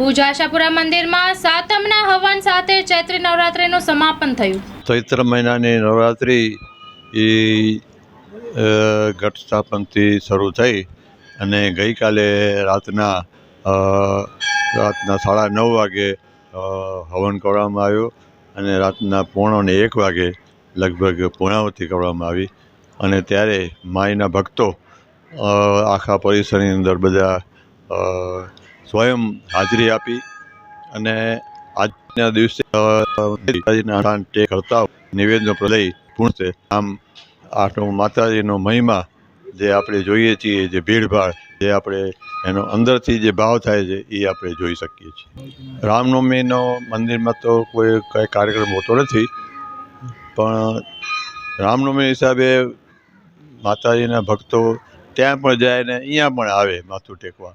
ભુજ મંદિરમાં સાતમના હવન સાથે ચૈત્ર નવરાત્રિનું સમાપન થયું. ચૈત્ર મહિનાની નવરાત્રિ એ ઘટ સ્થાપનથી શરૂ થઈ અને ગઈકાલે રાતના રાતના સાડા નવ વાગે હવન કરવામાં આવ્યું અને રાતના પોણોને એક વાગે લગભગ પૂર્ણાવતી કરવામાં આવી અને ત્યારે માઈના ભક્તો આખા પરિસરની અંદર બધા સ્વયં હાજરી આપી અને આજના દિવસે માતાજીના કરતા નિવેદનો પ્રદય પૂર્ણ છે આમ આટલો માતાજીનો મહિમા જે આપણે જોઈએ છીએ, જે ભીડભાડ જે આપણે એનો અંદરથી જે ભાવ થાય છે, એ આપણે જોઈ શકીએ છીએ. રામનવમીનો મંદિરમાં તો કોઈ કંઈ કાર્યક્રમ હોતો નથી, પણ રામનવમી હિસાબે માતાજીના ભક્તો ત્યાં પણ જાય ને અહીંયા પણ આવે માથું ટેકવા.